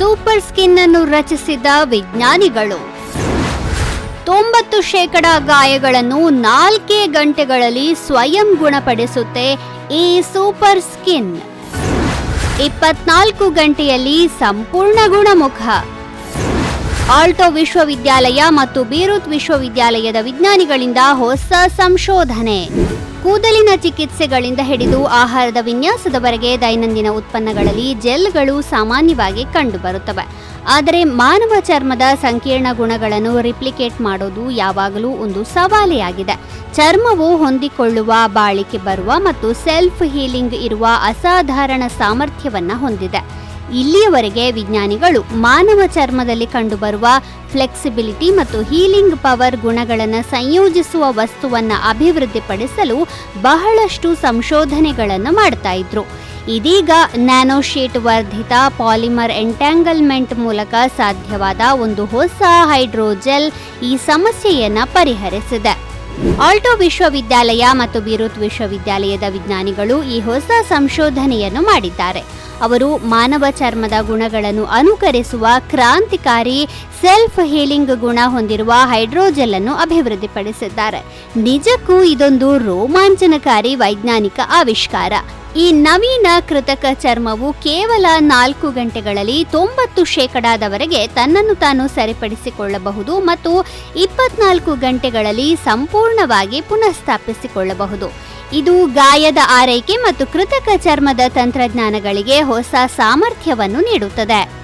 Super skin ಅನ್ನು ರಚಿಸಿದ ವಿಜ್ಞಾನಿಗಳು. ತೊಂಬತ್ತು ಶೇಕಡ ಗಾಯಗಳನ್ನು ನಾಲ್ಕೇ ಗಂಟೆಗಳಲ್ಲಿ ಸ್ವಯಂ ಗುಣಪಡಿಸುತ್ತೆ ಈ ಸೂಪರ್ ಸ್ಕಿನ್. ಇಪ್ಪತ್ನಾಲ್ಕು ಗಂಟೆಯಲ್ಲಿ ಸಂಪೂರ್ಣ ಗುಣಮುಖ. ಆಲ್ಟೋ ವಿಶ್ವವಿದ್ಯಾಲಯ ಮತ್ತು ಬೀರೂತ್ ವಿಶ್ವವಿದ್ಯಾಲಯದ ವಿಜ್ಞಾನಿಗಳಿಂದ ಹೊಸ ಸಂಶೋಧನೆ. ಕೂದಲಿನ ಚಿಕಿತ್ಸೆಗಳಿಂದ ಹಿಡಿದು ಆಹಾರದ ವಿನ್ಯಾಸದವರೆಗೆ ದೈನಂದಿನ ಉತ್ಪನ್ನಗಳಲ್ಲಿ ಜೆಲ್ಗಳು ಸಾಮಾನ್ಯವಾಗಿ ಕಂಡುಬರುತ್ತವೆ. ಆದರೆ ಮಾನವ ಚರ್ಮದ ಸಂಕೀರ್ಣ ಗುಣಗಳನ್ನು ರಿಪ್ಲಿಕೇಟ್ ಮಾಡೋದು ಯಾವಾಗಲೂ ಒಂದು ಸವಾಲೇ ಆಗಿದೆ ಚರ್ಮವು ಹೊಂದಿಕೊಳ್ಳುವ, ಬಾಳಿಕೆ ಬರುವ ಮತ್ತು ಸೆಲ್ಫ್ ಹೀಲಿಂಗ್ ಇರುವ ಅಸಾಧಾರಣ ಸಾಮರ್ಥ್ಯವನ್ನು ಹೊಂದಿದೆ. ಇಲ್ಲಿಯವರೆಗೆ ವಿಜ್ಞಾನಿಗಳು ಮಾನವ ಚರ್ಮದಲ್ಲಿ ಕಂಡುಬರುವ ಫ್ಲೆಕ್ಸಿಬಿಲಿಟಿ ಮತ್ತು ಹೀಲಿಂಗ್ ಪವರ್ ಗುಣಗಳನ್ನು ಸಂಯೋಜಿಸುವ ವಸ್ತುವನ್ನು ಅಭಿವೃದ್ಧಿಪಡಿಸಲು ಬಹಳಷ್ಟು ಸಂಶೋಧನೆಗಳನ್ನು ಮಾಡ್ತಾ ಇದ್ರು. ಇದೀಗ ನ್ಯಾನೋಶೀಟ್ ವರ್ಧಿತ ಪಾಲಿಮರ್ ಎಂಟ್ಯಾಂಗಲ್ಮೆಂಟ್ ಮೂಲಕ ಸಾಧ್ಯವಾದ ಒಂದು ಹೊಸ ಹೈಡ್ರೋಜೆಲ್ ಈ ಸಮಸ್ಯೆಯನ್ನು ಪರಿಹರಿಸಿದೆ. ಆಲ್ಟೋ ವಿಶ್ವವಿದ್ಯಾಲಯ ಮತ್ತು ಬಿರುತ್ ವಿಶ್ವವಿದ್ಯಾಲಯದ ವಿಜ್ಞಾನಿಗಳು ಈ ಹೊಸ ಸಂಶೋಧನೆಯನ್ನು ಮಾಡಿದ್ದಾರೆ. ಅವರು ಮಾನವ ಚರ್ಮದ ಗುಣಗಳನ್ನು ಅನುಕರಿಸುವ ಕ್ರಾಂತಿಕಾರಿ ಸೆಲ್ಫ್ ಹೀಲಿಂಗ್ ಗುಣ ಹೊಂದಿರುವ ಹೈಡ್ರೋಜೆಲ್ ಅನ್ನು ಅಭಿವೃದ್ಧಿಪಡಿಸಿದ್ದಾರೆ. ನಿಜಕ್ಕೂ ಇದೊಂದು ರೋಮಾಂಚನಕಾರಿ ವೈಜ್ಞಾನಿಕ ಆವಿಷ್ಕಾರ. ಈ ನವೀನ ಕೃತಕ ಚರ್ಮವು ಕೇವಲ ನಾಲ್ಕು ಗಂಟೆಗಳಲ್ಲಿ ತೊಂಬತ್ತು ಶೇಕಡಾದವರೆಗೆ ತನ್ನನ್ನು ತಾನು ಸರಿಪಡಿಸಿಕೊಳ್ಳಬಹುದು ಮತ್ತು ಇಪ್ಪತ್ನಾಲ್ಕು ಗಂಟೆಗಳಲ್ಲಿ ಸಂಪೂರ್ಣವಾಗಿ ಪುನಃಸ್ಥಾಪಿಸಿಕೊಳ್ಳಬಹುದು. ಇದು ಗಾಯದ ಆರೈಕೆ ಮತ್ತು ಕೃತಕ ಚರ್ಮದ ತಂತ್ರಜ್ಞಾನಗಳಿಗೆ ಹೊಸ ಸಾಮರ್ಥ್ಯವನ್ನು ನೀಡುತ್ತದೆ.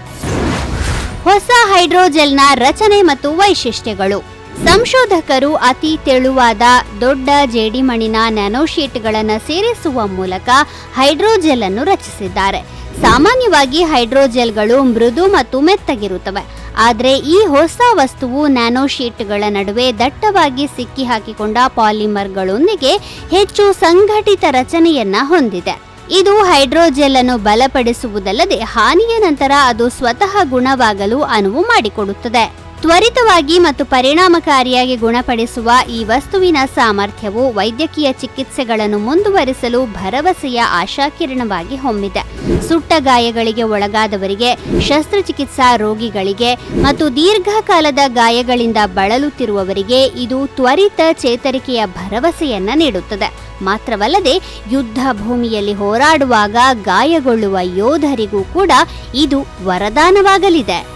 ಹೊಸ ಹೈಡ್ರೋಜೆಲ್ನ ರಚನೆ ಮತ್ತು ವೈಶಿಷ್ಟ್ಯಗಳು. ಸಂಶೋಧಕರು ಅತಿ ತೆಳುವಾದ ದೊಡ್ಡ ಜೇಡಿಮಣ್ಣಿನ ನ್ಯಾನೋಶೀಟ್ಗಳನ್ನು ಸೇರಿಸುವ ಮೂಲಕ ಹೈಡ್ರೋಜೆಲ್ ಅನ್ನು ರಚಿಸಿದ್ದಾರೆ. ಸಾಮಾನ್ಯವಾಗಿ ಹೈಡ್ರೋಜೆಲ್ಗಳು ಮೃದು ಮತ್ತು ಮೆತ್ತಗಿರುತ್ತವೆ. ಆದರೆ ಈ ಹೊಸ ವಸ್ತುವು ನ್ಯಾನೋಶೀಟ್ಗಳ ನಡುವೆ ದಟ್ಟವಾಗಿ ಸಿಕ್ಕಿ ಹಾಕಿಕೊಂಡ ಪಾಲಿಮರ್ಗಳೊಂದಿಗೆ ಹೆಚ್ಚು ಸಂಘಟಿತ ರಚನೆಯನ್ನ ಹೊಂದಿದೆ. ಇದು ಹೈಡ್ರೋಜೆಲ್ ಅನ್ನು ಬಲಪಡಿಸುವುದಲ್ಲದೆ ಹಾನಿಯ ನಂತರ ಅದು ಸ್ವತಃ ಗುಣವಾಗಲು ಅನುವು ಮಾಡಿಕೊಡುತ್ತದೆ. ತ್ವರಿತವಾಗಿ ಮತ್ತು ಪರಿಣಾಮಕಾರಿಯಾಗಿ ಗುಣಪಡಿಸುವ ಈ ವಸ್ತುವಿನ ಸಾಮರ್ಥ್ಯವು ವೈದ್ಯಕೀಯ ಚಿಕಿತ್ಸೆಗಳನ್ನು ಮುಂದುವರಿಸಲು ಭರವಸೆಯ ಆಶಾಕಿರಣವಾಗಿ ಹೊಮ್ಮಿದೆ. ಸುಟ್ಟ ಗಾಯಗಳಿಗೆ ಒಳಗಾದವರಿಗೆ, ಶಸ್ತ್ರಚಿಕಿತ್ಸಾ ರೋಗಿಗಳಿಗೆ ಮತ್ತು ದೀರ್ಘಕಾಲದ ಗಾಯಗಳಿಂದ ಬಳಲುತ್ತಿರುವವರಿಗೆ ಇದು ತ್ವರಿತ ಚೇತರಿಕೆಯ ಭರವಸೆಯನ್ನ ನೀಡುತ್ತದೆ. ಮಾತ್ರವಲ್ಲದೆ, ಯುದ್ಧ ಭೂಮಿಯಲ್ಲಿ ಹೋರಾಡುವಾಗ ಗಾಯಗೊಳ್ಳುವ ಯೋಧರಿಗೂ ಕೂಡ ಇದು ವರದಾನವಾಗಲಿದೆ.